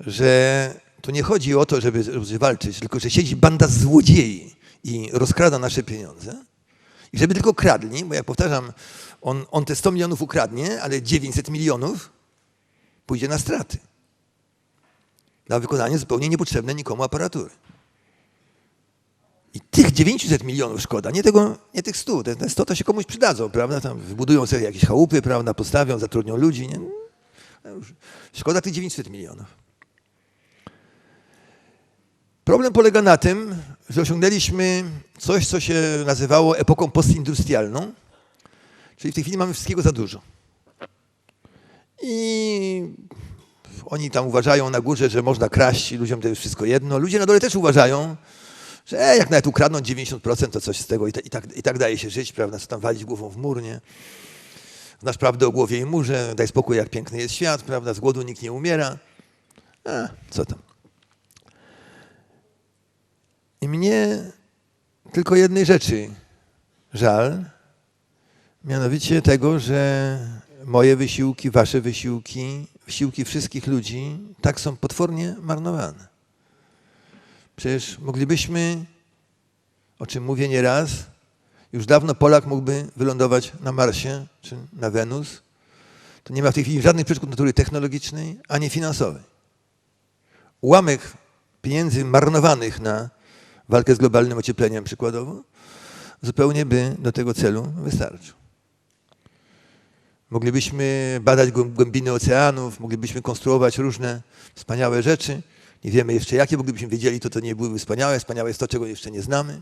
że tu nie chodzi o to, żeby, walczyć, tylko że siedzi banda złodziei i rozkrada nasze pieniądze. I żeby tylko kradli, bo jak powtarzam, on, on te 100 milionów ukradnie, ale 900 milionów pójdzie na straty. Na wykonanie zupełnie niepotrzebnej nikomu aparatury. I tych 900 milionów szkoda, nie, tego, nie tych 100. Te, te 100 to się komuś przydadzą, prawda? Tam wybudują sobie jakieś chałupy, prawda? Postawią, zatrudnią ludzi. Nie? No Szkoda tych 900 milionów. Problem polega na tym, że osiągnęliśmy coś, co się nazywało epoką postindustrialną, czyli w tej chwili mamy wszystkiego za dużo. I oni tam uważają na górze, że można kraść i ludziom to jest wszystko jedno. Ludzie na dole też uważają, że jak nawet ukradną 90%, to coś z tego i, i, tak, i tak daje się żyć, prawda? Co tam walić głową w mur, nie? Znasz prawdę o głowie i murze, daj spokój, jak piękny jest świat, prawda? Z głodu nikt nie umiera. A, co tam? I mnie tylko jednej rzeczy żal, mianowicie tego, że moje wysiłki, wasze wysiłki, wysiłki wszystkich ludzi tak są potwornie marnowane. Przecież moglibyśmy, o czym mówię nieraz, już dawno Polak mógłby wylądować na Marsie czy na Wenus. To nie ma w tej chwili żadnych przeszkód natury technologicznej ani finansowej. Ułamek pieniędzy marnowanych na walkę z globalnym ociepleniem przykładowo, zupełnie by do tego celu wystarczył. Moglibyśmy badać głę- głębiny oceanów, moglibyśmy konstruować różne wspaniałe rzeczy. Nie wiemy jeszcze jakie, bo gdybyśmy wiedzieli, to to nie byłyby wspaniałe. Wspaniałe jest to, czego jeszcze nie znamy.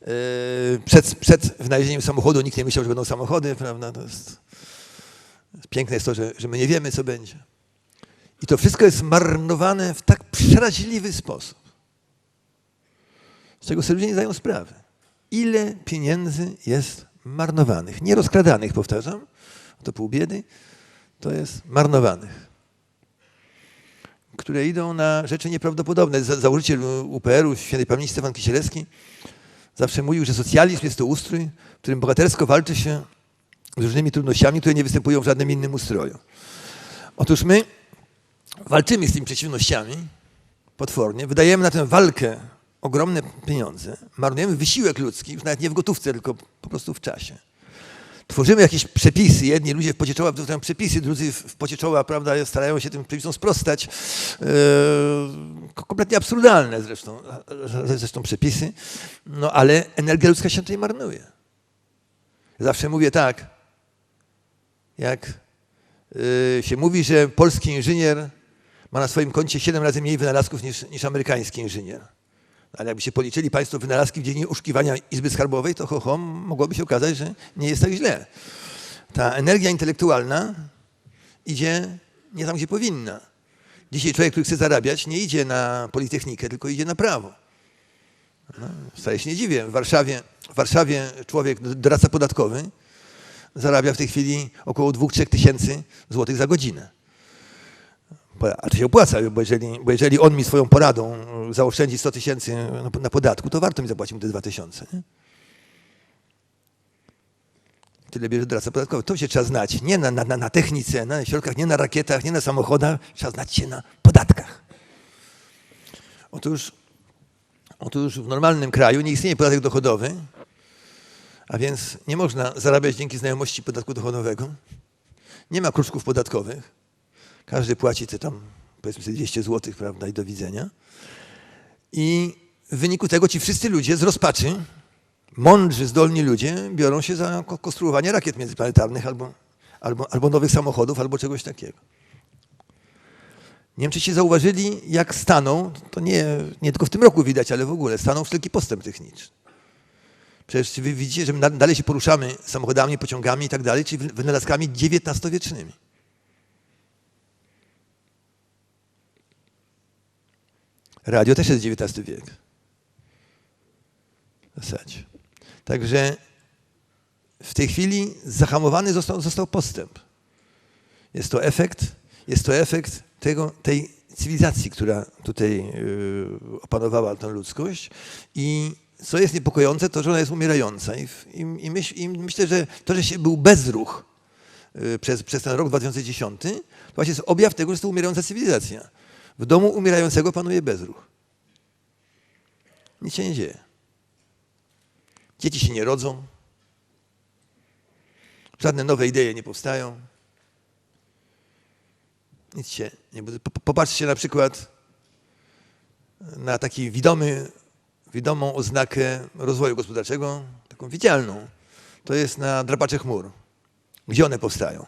Yy, Przed, przed wynalezieniem samochodu nikt nie myślał, że będą samochody. Prawda? To jest, piękne jest to, że, że my nie wiemy, co będzie. I to wszystko jest marnowane w tak przeraźliwy sposób z czego sobie ludzie nie zdają sprawy. Ile pieniędzy jest marnowanych, nie rozkradanych, powtarzam, to pół biedy, to jest marnowanych, które idą na rzeczy nieprawdopodobne. Za- Założyciel UPR-u, świętej pamięci Stefan Kisielewski, zawsze mówił, że socjalizm jest to ustrój, w którym bohatersko walczy się z różnymi trudnościami, które nie występują w żadnym innym ustroju. Otóż my walczymy z tymi przeciwnościami potwornie, wydajemy na tę walkę ogromne pieniądze, marnujemy wysiłek ludzki, już nawet nie w gotówce, tylko po prostu w czasie. Tworzymy jakieś przepisy, jedni ludzie w pocie wdrażają przepisy, drudzy w w pocie czoła prawda, starają się tym przepisom sprostać. Yy, kompletnie absurdalne zresztą, zresztą przepisy, no ale energia ludzka się tutaj marnuje. Zawsze mówię tak, jak yy, się mówi, że polski inżynier ma na swoim koncie 7 razy mniej wynalazków niż, niż amerykański inżynier. Ale jakby się policzyli Państwo wynalazki w dziedzinie uszukiwania Izby Skarbowej, to ho, ho, mogłoby się okazać, że nie jest tak źle. Ta energia intelektualna idzie nie tam, gdzie powinna. Dzisiaj człowiek, który chce zarabiać, nie idzie na Politechnikę, tylko idzie na prawo. No, wcale się nie dziwię. W Warszawie, w Warszawie człowiek, doradca podatkowy, zarabia w tej chwili około 2-3 tysięcy złotych za godzinę. To się opłaca, bo jeżeli, bo jeżeli on mi swoją poradą y, zaoszczędzi 100 tysięcy na, podatku, to warto mi zapłacić mu te 2 tysiące. Tyle bierze doradca podatkowy. To się trzeba znać. Nie na, na, na, na technice, na środkach, nie na rakietach, nie na samochodach. Trzeba znać się na podatkach. Otóż, otóż w normalnym kraju nie istnieje podatek dochodowy, a więc nie można zarabiać dzięki znajomości podatku dochodowego. Nie ma kruczków podatkowych. Każdy płaci te tam, powiedzmy sobie 200 zł, prawda, i do widzenia. I w wyniku tego ci wszyscy ludzie z rozpaczy, mądrzy, zdolni ludzie, biorą się za ko- konstruowanie rakiet międzyplanetarnych albo, albo, albo nowych samochodów, albo czegoś takiego. Nie wiem, czy się zauważyli, jak staną, to nie, nie tylko w tym roku widać, ale w ogóle, staną wszelki postęp techniczny. Przecież czy wy widzicie, że my dalej się poruszamy samochodami, pociągami i tak dalej, wy- wynalazkami XIX-wiecznymi. Radio też jest XIX wiek. W zasadzie. Także w tej chwili zahamowany został, został postęp. Jest to efekt, jest to efekt tego, tej cywilizacji, która tutaj yy, opanowała tę ludzkość i co jest niepokojące, to, że ona jest umierająca. I, i, i, myśl, I myślę, że to, że się był bezruch y, przez, przez ten rok 2010, to właśnie jest objaw tego, że jest to umierająca cywilizacja. W domu umierającego panuje bezruch. Nic się nie dzieje. Dzieci się nie rodzą. Żadne nowe idee nie powstają. Nic się nie bude. Po- Popatrzcie na przykład na taki widomy, widomą oznakę rozwoju gospodarczego, taką widzialną. To jest na drapacze chmur. Gdzie one powstają?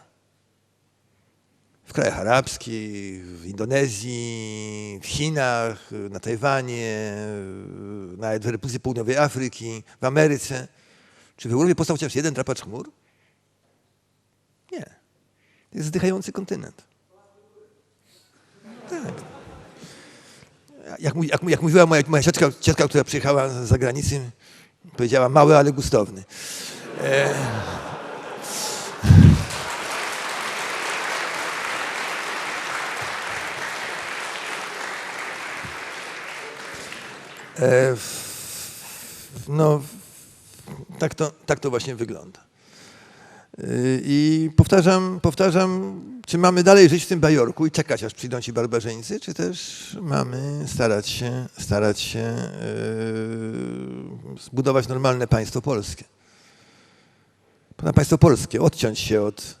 W krajach arabskich, w Indonezji, w Chinach, na Tajwanie, nawet w Republice Południowej Afryki, w Ameryce. Czy w Europie powstał chociaż jeden drapacz chmur? Nie. To jest zdychający kontynent. Tak. Jak, jak, jak mówiła moja, moja ciotka, ciotka, która przyjechała z zagranicy, powiedziała mały, ale gustowny. E, no, tak to, tak to właśnie wygląda. Y, I powtarzam, powtarzam, czy mamy dalej żyć w tym bajorku i czekać, aż przyjdą ci barbarzyńcy, czy też mamy starać się, starać się yy, zbudować normalne państwo polskie. Na państwo polskie, odciąć się od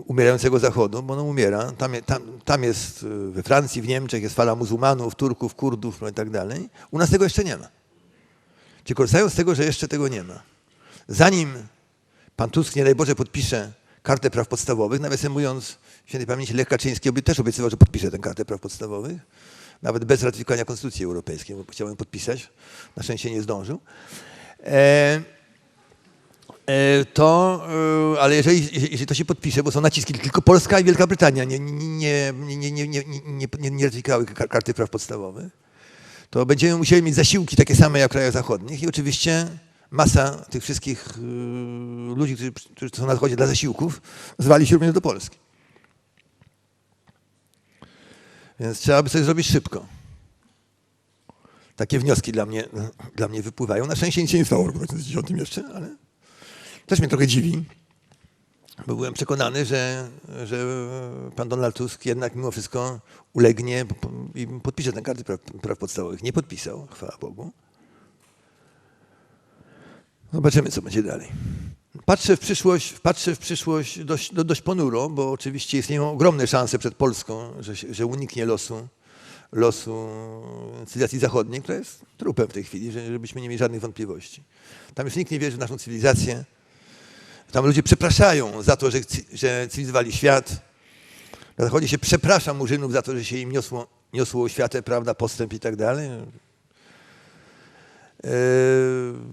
umierającego Zachodu, bo ono umiera. Tam, tam, tam jest y, we Francji, w Niemczech jest fala muzułmanów, Turków, Kurdów no i tak dalej. U nas tego jeszcze nie ma. Czy korzystają z tego, że jeszcze tego nie ma? Zanim pan Tusk, nie daj Boże, podpisze kartę praw podstawowych, nawiasem mówiąc, świętej pamięci Lech Kaczyński też obiecywał, że podpisze tę kartę praw podstawowych, nawet bez ratyfikowania Konstytucji Europejskiej, bo chciał ją podpisać, na szczęście nie zdążył. E, E, to, e, ale jeżeli, jeżeli to się podpisze, bo są naciski, tylko Polska i Wielka Brytania nie, nie, nie, nie, nie, nie, nie, nie ratyfikowały karty praw podstawowych, to będziemy musieli mieć zasiłki takie same jak w krajach zachodnich i oczywiście masa tych wszystkich e, ludzi, którzy, którzy są na zachodzie dla zasiłków, zwali się również do Polski. Więc trzeba by coś zrobić szybko. Takie wnioski dla mnie, dla mnie wypływają. Na szczęście nic się nie stało w roku 2010 jeszcze, ale też mnie trochę dziwi, bo byłem przekonany, że, że pan Donald Tusk jednak mimo wszystko ulegnie i podpisze tę kartę praw, praw podstawowych. Nie podpisał, chwała Bogu. Zobaczymy, co będzie dalej. Patrzę w przyszłość, patrzę w przyszłość dość, dość ponuro, bo oczywiście istnieją ogromne szanse przed Polską, że, że uniknie losu, losu cywilizacji zachodniej, która jest trupem w tej chwili, że- żebyśmy nie mieli żadnych wątpliwości. Tam już nikt nie wierzy w naszą cywilizację. Tam ludzie przepraszają za to, że, że cywilizowali świat. Na zachodzie się przeprasza murzynów za to, że się im niosło, niosło oświatę, prawda, postęp i tak dalej. Eee,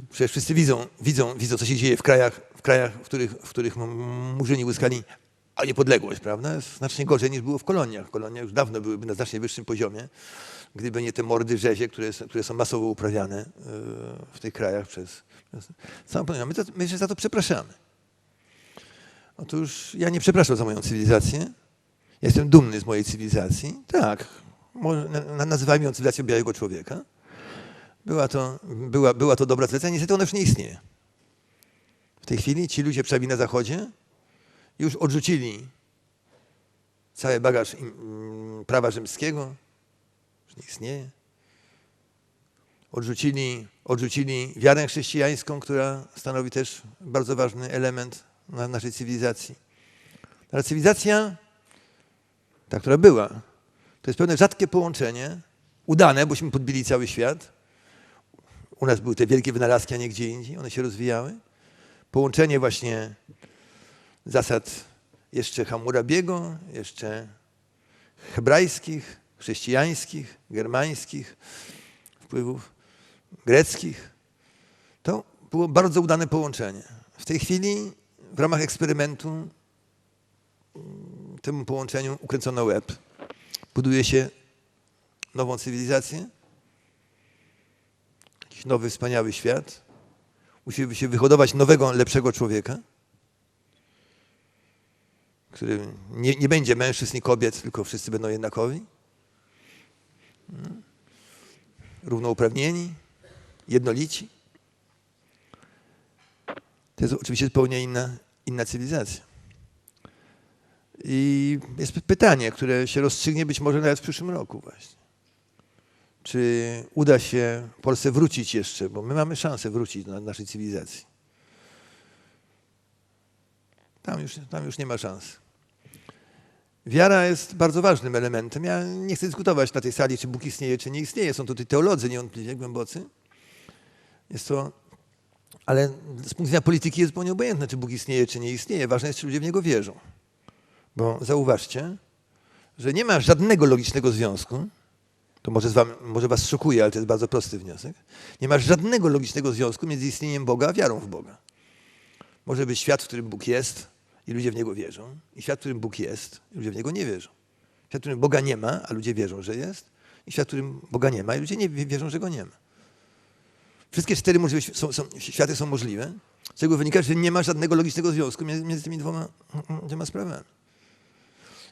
Przecież wszyscy widzą, widzą, widzą, co się dzieje w krajach, w, krajach, w których, w których murzyni uzyskali niepodległość, prawda? Jest znacznie gorzej niż było w koloniach. Kolonie już dawno byłyby na znacznie wyższym poziomie, gdyby nie te mordy rzezie, które, które są masowo uprawiane e, w tych krajach przez... przez całą my, to, my się za to przepraszamy. Otóż ja nie przepraszam za moją cywilizację. Jestem dumny z mojej cywilizacji. Tak, nazywajmy ją cywilizacją białego człowieka. Była to, była, była to dobra cywilizacja, niestety ona już nie istnieje. W tej chwili ci ludzie, przynajmniej na Zachodzie, już odrzucili cały bagaż mm, prawa rzymskiego, już nie istnieje. Odrzucili, odrzucili wiarę chrześcijańską, która stanowi też bardzo ważny element na naszej cywilizacji. Ale cywilizacja, ta, która była, to jest pewne rzadkie połączenie, udane, bośmy podbili cały świat. U nas były te wielkie wynalazki, a nie gdzie indziej, one się rozwijały. Połączenie właśnie zasad jeszcze Hammurabiego, jeszcze hebrajskich, chrześcijańskich, germańskich, wpływów greckich. To było bardzo udane połączenie. W tej chwili w ramach eksperymentu mm, temu połączeniu ukręcono łeb. Buduje się nową cywilizację, jakiś nowy, wspaniały świat. Musimy się wyhodować nowego, lepszego człowieka, który nie, nie będzie mężczyzn i kobiet, tylko wszyscy będą jednakowi. Mm. Równouprawnieni, jednolici. To jest oczywiście zupełnie inna, inna cywilizacja. I jest py- pytanie, które się rozstrzygnie być może nawet w przyszłym roku właśnie. Czy uda się Polsce wrócić jeszcze, bo my mamy szansę wrócić do naszej cywilizacji. Tam już, tam już nie ma szans. Wiara jest bardzo ważnym elementem. Ja nie chcę dyskutować na tej sali, czy Bóg istnieje, czy nie istnieje. Są tutaj teolodzy niewątpliwie głębocy. Jest to, ale z punktu widzenia polityki jest zupełnie obojętne, czy Bóg istnieje, czy nie istnieje. Ważne jest, czy ludzie w Niego wierzą. Bo zauważcie, że nie ma żadnego logicznego związku, to może, wam, może was szokuje, ale to jest bardzo prosty wniosek, nie ma żadnego logicznego związku między istnieniem Boga a wiarą w Boga. Może być świat, w którym Bóg jest i ludzie w Niego wierzą, i świat, w którym Bóg jest i ludzie w Niego nie wierzą. Świat, w którym Boga nie ma, a ludzie wierzą, że jest, i świat, w którym Boga nie ma i ludzie nie wie- wierzą, że Go nie ma. Wszystkie cztery możliwe są, są, światy są możliwe, z czego wynika, że nie ma żadnego logicznego związku między, między tymi dwoma, dwiema sprawami.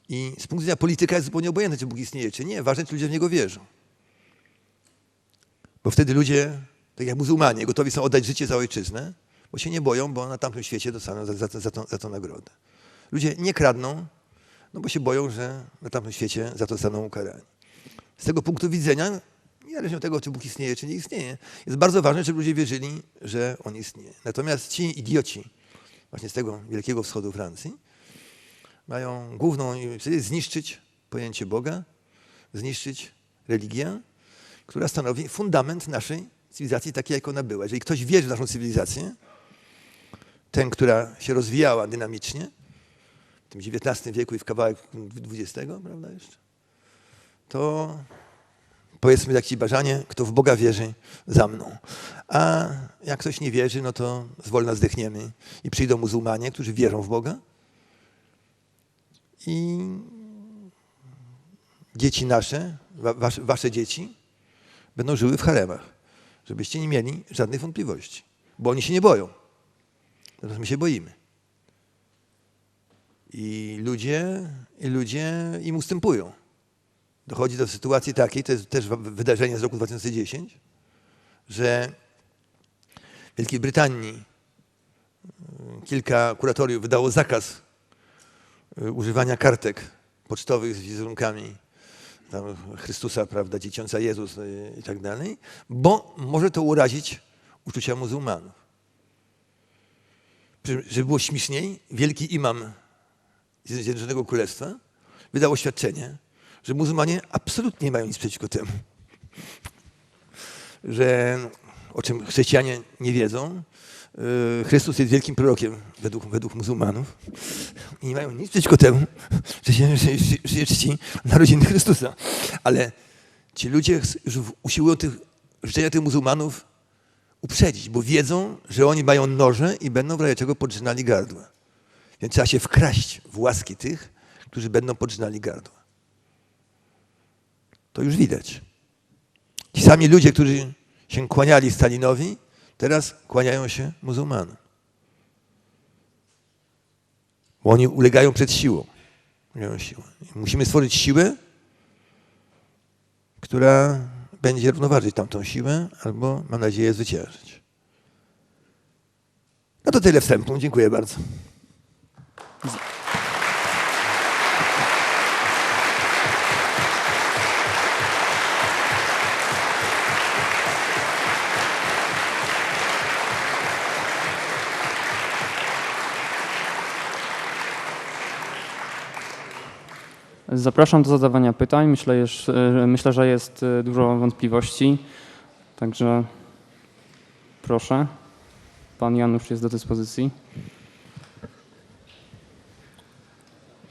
I z punktu widzenia polityka jest zupełnie obojętne, czy Bóg istnieje, czy nie. Ważne, czy ludzie w Niego wierzą. Bo wtedy ludzie, tak jak muzułmanie, gotowi są oddać życie za ojczyznę, bo się nie boją, bo na tamtym świecie dostaną za, za, za, tą, za tą nagrodę. Ludzie nie kradną, no bo się boją, że na tamtym świecie za to zostaną ukarani. Z tego punktu widzenia, niezależnie od tego, czy Bóg istnieje, czy nie istnieje, jest bardzo ważne, żeby ludzie wierzyli, że On istnieje. Natomiast ci idioci, właśnie z tego wielkiego wschodu Francji, mają główną cel zniszczyć pojęcie Boga, zniszczyć religię, która stanowi fundament naszej cywilizacji takiej, jak ona była. Jeżeli ktoś wierzy w naszą cywilizację, tę, która się rozwijała dynamicznie, w tym XIX wieku i w kawałek XX, prawda jeszcze, to powiedzmy tak ci bażanie, kto w Boga wierzy, za mną. A jak ktoś nie wierzy, no to zwolna zdechniemy i przyjdą muzułmanie, którzy wierzą w Boga, i dzieci nasze, wa- wasze, wasze dzieci, będą żyły w haremach, żebyście nie mieli żadnych wątpliwości, bo oni się nie boją. Natomiast my się boimy. I ludzie, i ludzie im ustępują. Dochodzi do sytuacji takiej, to jest też wydarzenie z roku 2010, że w Wielkiej Brytanii y, kilka kuratoriów wydało zakaz y, używania kartek pocztowych z wizerunkami Chrystusa, prawda, dzieciąca Jezus y, i tak dalej, bo może to urazić uczucia muzułmanów. Żeby było śmieszniej, wielki imam Zjednoczonego Królestwa wydał oświadczenie, że muzułmanie absolutnie nie mają nic przeciwko temu, że o czym chrześcijanie nie wiedzą, y, Chrystus jest wielkim prorokiem według, według muzułmanów i nie mają nic przeciwko temu, że się, że, że, czci narodziny Chrystusa. Ale ci ludzie usiłują tych życzenia tych muzułmanów uprzedzić, bo wiedzą, że oni mają noże i będą w razie czego podrzynali gardła. Więc trzeba się wkraść w łaski tych, którzy będą podrzynali gardła. To już widać. Ci sami ludzie, którzy się kłaniali Stalinowi, teraz kłaniają się muzułmanom. Bo oni ulegają przed siłą. Ulegają siłą. Musimy stworzyć siłę, która będzie równoważyć tamtą siłę, albo, mam nadzieję, zwyciężyć. No to tyle wstępu. Dziękuję bardzo. Zapraszam do zadawania pytań. Myślę, e, myślę, że jest e, dużo wątpliwości, także proszę. Pan Janusz jest do dyspozycji.